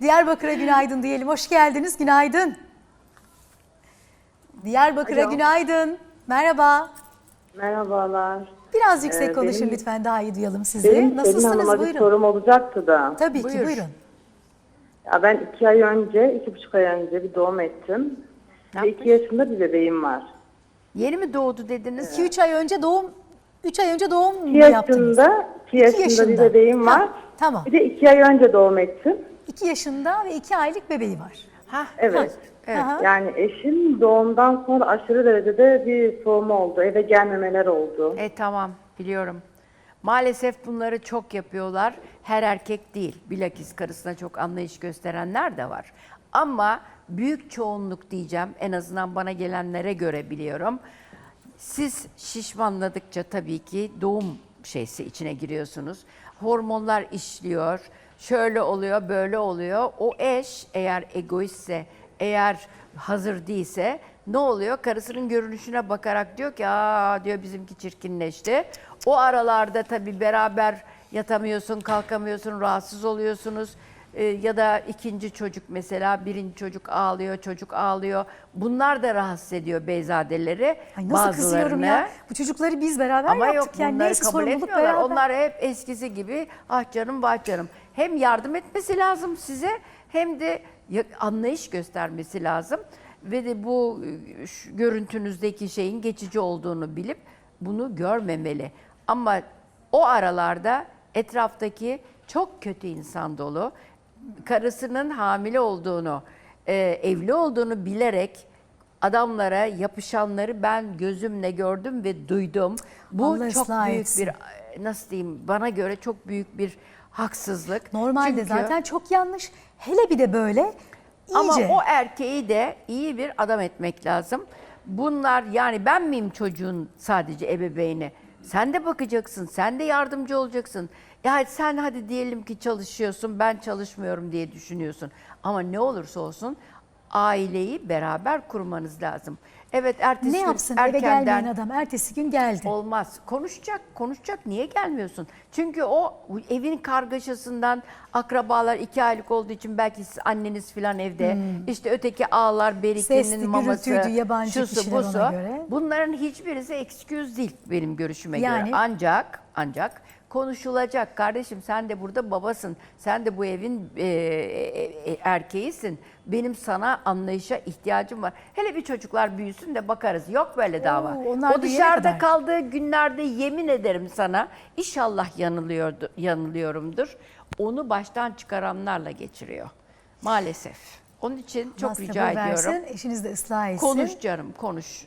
Diyarbakır'a günaydın diyelim. Hoş geldiniz. Günaydın. Diyarbakır'a Alo. günaydın. Merhaba. Merhabalar. Biraz yüksek Ee, konuşun benim- lütfen daha iyi duyalım sizi. Benim Selin Nasılsınız? Hanım'a bir Buyurun. sorum olacaktı da. Tabii ki Buyur. buyurun. Ya ben iki ay önce, iki buçuk ay önce bir doğum ettim. Ne Ve iki yaşında bir bebeğim var. Yeni mi doğdu dediniz? 2-3 ay önce doğum 3 ay önce doğum İki mu yaptınız? yaşında, iki yaşında, yaşında. bir bebeğim Ha, var. tamam. Bir de iki ay önce doğum ettim. 2 yaşında ve 2 aylık bebeği var. Ha, Evet. evet. Aha. Yani eşim doğumdan sonra aşırı derecede bir soğuma oldu. Eve gelmemeler oldu. E tamam biliyorum. Maalesef bunları çok yapıyorlar. Her erkek değil. Bilakis karısına çok anlayış gösterenler de var. Ama büyük çoğunluk diyeceğim en azından bana gelenlere göre biliyorum. Siz şişmanladıkça tabii ki doğum şeysi içine giriyorsunuz. Hormonlar işliyor. Şöyle oluyor, böyle oluyor. O eş eğer egoistse, eğer hazır değilse ne oluyor? Karısının görünüşüne bakarak diyor ki aa diyor bizimki çirkinleşti. O aralarda tabii beraber yatamıyorsun, kalkamıyorsun, rahatsız oluyorsunuz. Ee, ya da ikinci çocuk mesela birinci çocuk ağlıyor, çocuk ağlıyor. Bunlar da rahatsız ediyor beyzadeleri. Ay nasıl kızıyorum ya. Bu çocukları biz beraber Ama yok yaptık yani bunları neyse kabul sorumluluk etmiyorlar. beraber. Onlar hep eskisi gibi ah canım vah canım. Hem yardım etmesi lazım size hem de anlayış göstermesi lazım. Ve de bu e, görüntünüzdeki şeyin geçici olduğunu bilip bunu görmemeli. Ama o aralarda etraftaki çok kötü insan dolu. Karısının hamile olduğunu, e, evli olduğunu bilerek adamlara yapışanları ben gözümle gördüm ve duydum. Bu Allah çok ıslah büyük etsin. bir nasıl diyeyim bana göre çok büyük bir haksızlık. Normalde Çünkü- zaten çok yanlış. Hele bir de böyle iyice. ama o erkeği de iyi bir adam etmek lazım. Bunlar yani ben miyim çocuğun sadece ebeveyni? Sen de bakacaksın, sen de yardımcı olacaksın. Ya sen hadi diyelim ki çalışıyorsun, ben çalışmıyorum diye düşünüyorsun. Ama ne olursa olsun aileyi beraber kurmanız lazım. Evet ertesi ne gün yapsın eve erkenden gelmeyen adam ertesi gün geldi. Olmaz. Konuşacak, konuşacak. Niye gelmiyorsun? Çünkü o evin kargaşasından akrabalar iki aylık olduğu için belki siz anneniz filan evde. işte öteki ağlar, Sesli, berikenin maması, gürültüydü, yabancı şusu busu. göre. Bunların hiçbirisi excuse değil benim görüşüme Yani? göre. Ancak, ancak konuşulacak. Kardeşim sen de burada babasın. Sen de bu evin e, e, e, erkeğisin. Benim sana anlayışa ihtiyacım var. Hele bir çocuklar büyüsün de bakarız. Yok böyle dava. Oo, onlar o dışarıda kaldığı günlerde yemin ederim sana inşallah yanılıyordu, yanılıyorumdur. Onu baştan çıkaranlarla geçiriyor. Maalesef. Onun için çok Allah rica sabır ediyorum. versin, eşiniz de ıslah etsin. Konuş canım konuş.